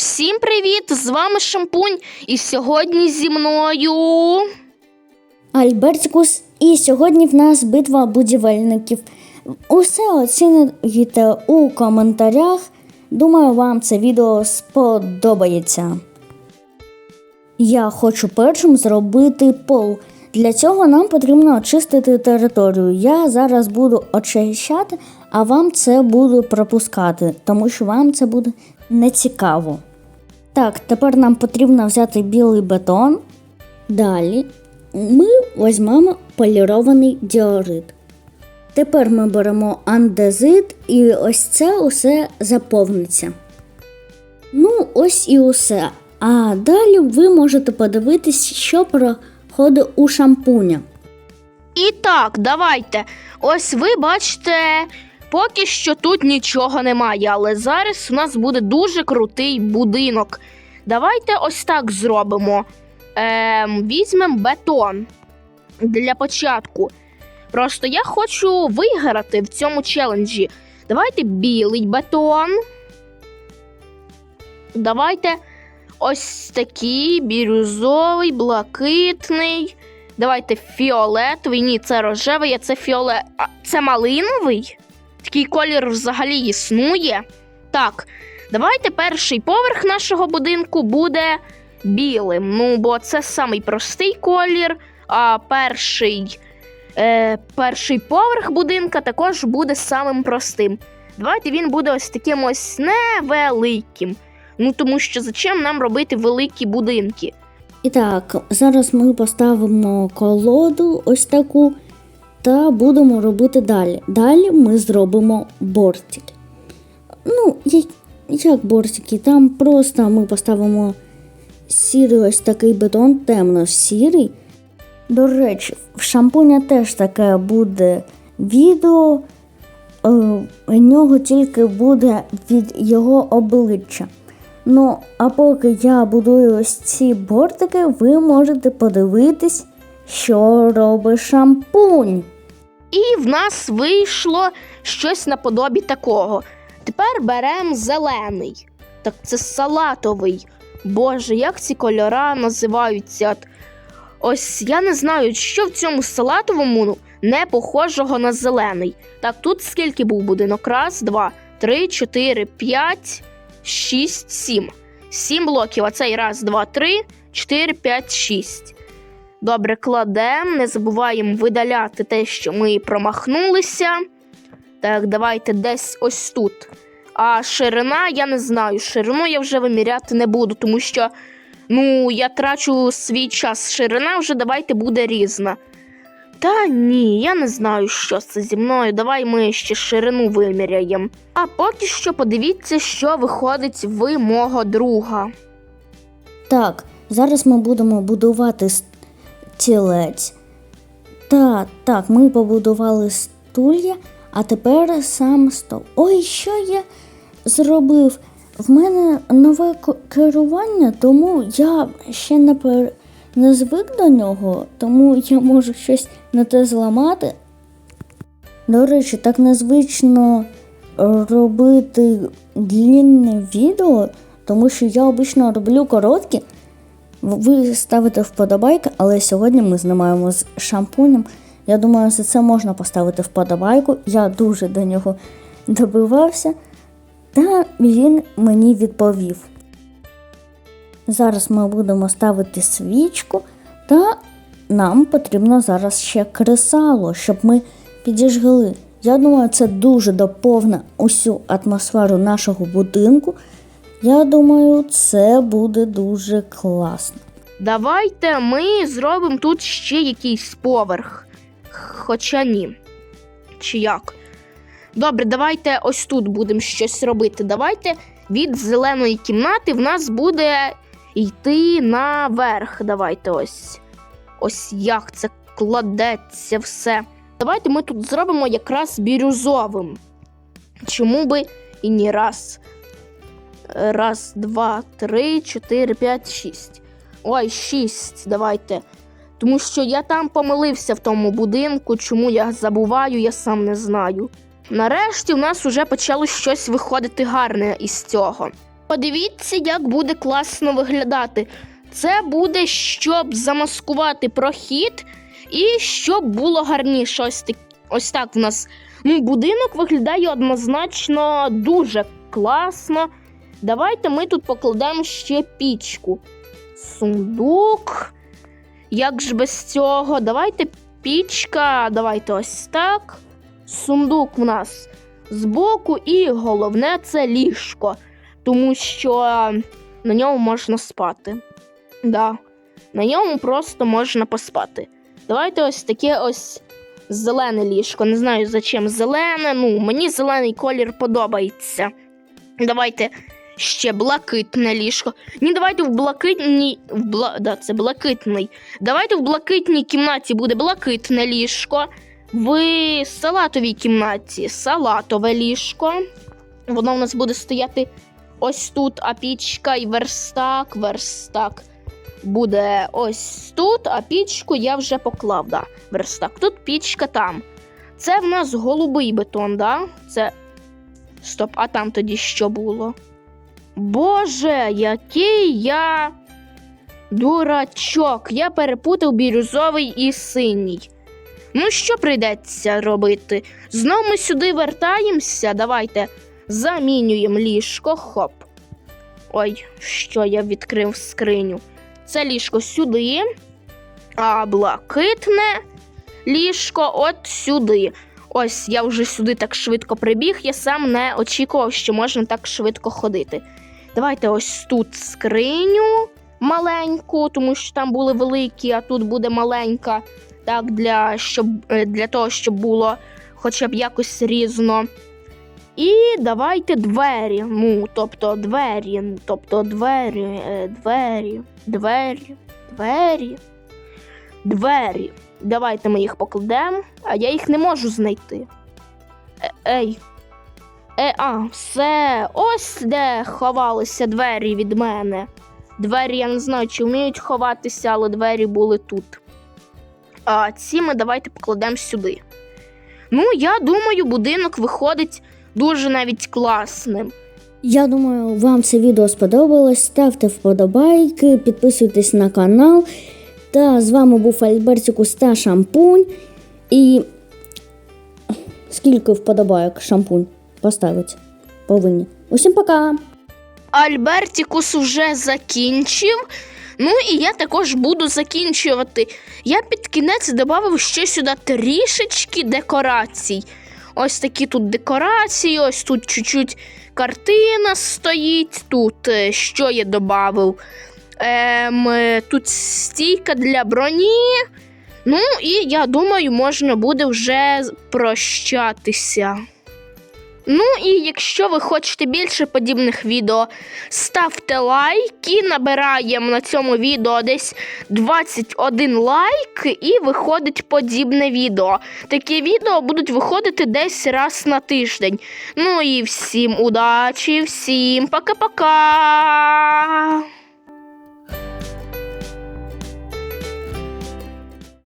Всім привіт! З вами Шампунь, і сьогодні зі мною. Альбертикус, і сьогодні в нас битва будівельників. Усе оціните у коментарях. Думаю, вам це відео сподобається. Я хочу першим зробити пол. Для цього нам потрібно очистити територію. Я зараз буду очищати, а вам це буду пропускати, тому що вам це буде нецікаво. Так, тепер нам потрібно взяти білий бетон. Далі ми візьмемо полірований діорит. Тепер ми беремо андезит і ось це усе заповниться. Ну, ось і усе. А далі ви можете подивитись, що проходить у шампуня. І так, давайте. Ось ви бачите, поки що тут нічого немає, але зараз у нас буде дуже крутий будинок. Давайте ось так зробимо. Ем, візьмемо бетон для початку. Просто я хочу виграти в цьому челенджі. Давайте білий бетон. Давайте ось такий бірюзовий, блакитний. Давайте фіолетовий. Ні, це рожевий, а це фіолет. Це малиновий? Такий колір взагалі існує. Так, давайте перший поверх нашого будинку буде білим. Ну, бо це самий простий колір, а перший, е, перший поверх будинка також буде самим простим. Давайте він буде ось таким ось невеликим. Ну, тому що зачем нам робити великі будинки? І так, зараз ми поставимо колоду ось таку та будемо робити далі. Далі ми зробимо бортики. Ну, як, бортики? Там просто ми поставимо сірий ось такий бетон, темно-сірий. До речі, в шампуня теж таке буде відео. Е, У нього тільки буде від його обличчя. Ну, а поки я будую ось ці бортики, ви можете подивитись, що робить шампунь. І в нас вийшло щось наподобі такого. Тепер беремо зелений. Так це салатовий. Боже, як ці кольора називаються? Ось я не знаю, що в цьому салатовому не похожого на зелений. Так, тут скільки був будинок? Раз, два, три, чотири, п'ять, шість, сім. Сім блоків. А цей раз, два, три, чотири, п'ять, шість. Добре, кладемо, не забуваємо видаляти те, що ми промахнулися. Так, давайте десь ось тут. А ширина, я не знаю. Ширину я вже виміряти не буду, тому що ну, я трачу свій час. Ширина вже давайте буде різна. Та ні, я не знаю, що це зі мною. Давай ми ще ширину виміряємо. А поки що подивіться, що виходить в мого друга. Так, зараз ми будемо будувати стілець. Так, так, ми побудували стулья, а тепер сам стол. Ой, що я зробив? В мене нове керування, тому я ще не, пер... не звик до нього, тому я можу щось не те зламати. До речі, так незвично робити длінне відео, тому що я обично роблю короткі. Ви ставите вподобайки, але сьогодні ми знімаємо з шампунем. Я думаю, за це можна поставити вподобайку. Я дуже до нього добивався, та він мені відповів. Зараз ми будемо ставити свічку, та нам потрібно зараз ще кресало, щоб ми підіжгли. Я думаю, це дуже доповне усю атмосферу нашого будинку. Я думаю, це буде дуже класно. Давайте ми зробимо тут ще якийсь поверх. Хоча ні. Чи як? Добре, давайте ось тут будемо щось робити. Давайте від зеленої кімнати в нас буде йти наверх. Давайте ось. Ось як це кладеться все. Давайте ми тут зробимо якраз бірюзовим. Чому би і ні раз. Раз, два, три, чотири, п'ять, шість. Ой, шість. Давайте. Тому що я там помилився в тому будинку. Чому я забуваю, я сам не знаю. Нарешті у нас уже почало щось виходити гарне із цього. Подивіться, як буде класно виглядати. Це буде, щоб замаскувати прохід і щоб було гарніше. Ось так, ось так в нас ну, будинок виглядає однозначно дуже класно. Давайте ми тут покладемо ще пічку. Сундук. Як ж без цього? Давайте пічка, давайте ось так. Сундук в нас збоку, і головне це ліжко, тому що на ньому можна спати. Да. На ньому просто можна поспати. Давайте ось таке ось зелене ліжко. Не знаю, за чим зелене. Ну, мені зелений колір подобається. Давайте ще блакитне ліжко. Ні, давайте в блакитній. В бла... да, це блакитний. Давайте в блакитній кімнаті буде блакитне ліжко. В салатовій кімнаті салатове ліжко. Воно у нас буде стояти ось тут, а пічка і верстак, верстак. Буде ось тут, а пічку я вже поклав. Да, верстак. Тут пічка там. Це в нас голубий бетон, да? Це. Стоп, а там тоді що було? Боже, який я дурачок. Я перепутав бірюзовий і синій. Ну, що прийдеться робити? Знов ми сюди вертаємося. Давайте замінюємо ліжко. Хоп. Ой, що я відкрив скриню. Це ліжко сюди, а блакитне ліжко от сюди. Ось я вже сюди так швидко прибіг. Я сам не очікував, що можна так швидко ходити. Давайте ось тут скриню маленьку, тому що там були великі, а тут буде маленька. Так, для, щоб, е, для того, щоб було хоча б якось різно. І давайте двері. Ну, тобто двері, тобто двері, е, двері, двері, двері, двері. Давайте ми їх покладемо, а я їх не можу знайти. Е, ей. Е, а, все. Ось де ховалися двері від мене. Двері, я не знаю, чи вміють ховатися, але двері були тут. А ці ми давайте покладемо сюди. Ну, я думаю, будинок виходить дуже навіть класним. Я думаю, вам це відео сподобалось. Ставте вподобайки, підписуйтесь на канал. Та з вами був Альбертикус та Шампунь. І скільки вподобайок шампунь поставить? Повинні. Усім пока! Альбертікус вже закінчив. Ну і я також буду закінчувати. Я під кінець додав ще сюди трішечки декорацій. Ось такі тут декорації, ось тут чуть-чуть картина стоїть. Тут е, що я додав? Ем, тут стійка для броні. Ну і я думаю, можна буде вже прощатися. Ну і якщо ви хочете більше подібних відео, ставте лайки. Набираємо на цьому відео десь 21 лайк, і виходить подібне відео. Такі відео будуть виходити десь раз на тиждень. Ну і всім удачі, всім пока-пока!